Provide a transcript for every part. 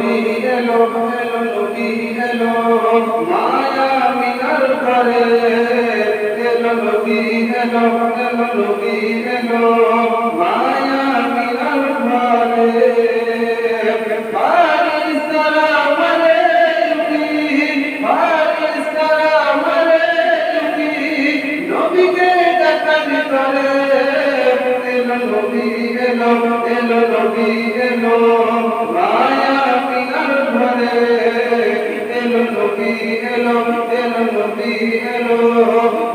নবী এলো এলো নবী এলো মায়া মিনার ঘরে এলো নবী এলো এলো নবী এলো মায়া মিনার করে এলো এলো নবী এলো মায়া নবী এলো এলো নবী এলো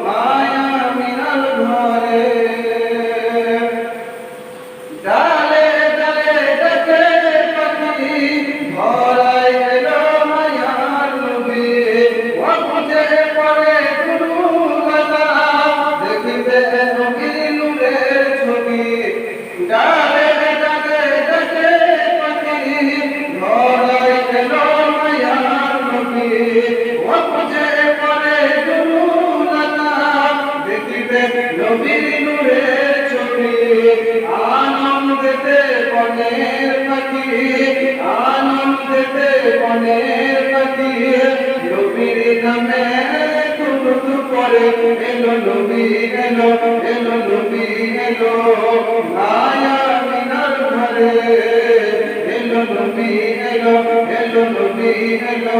আনন্দেতে বনের পাখি নবীর নামে কুরুত করে এলো নবী এলো এলো নবী এলো মায়া মিনার ঘরে এলো নবী এলো এলো নবী এলো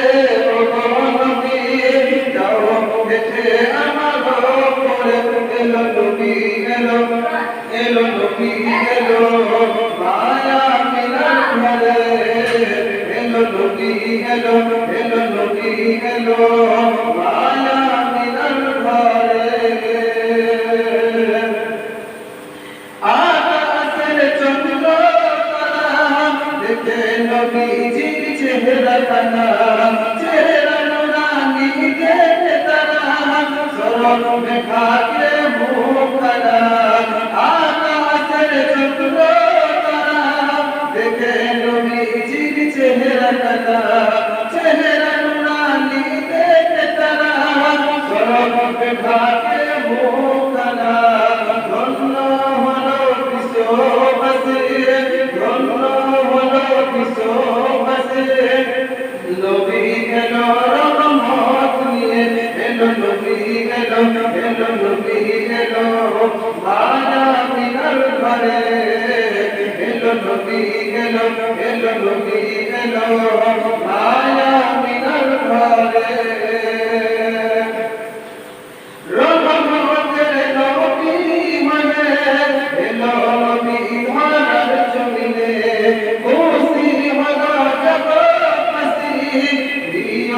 এলো নবী এলো মায়া মিলার ঘরে এলো নবী এলো এলো চেহারা কানা দেখে তারা সরল মেঘাকে মুখারা চেহারা কানা চেহারা নুরানি দেখে তারা। সরল মেঘাকে মুখারা ধন্য হলো বিশ্ববাসী ধন্য হলো এলো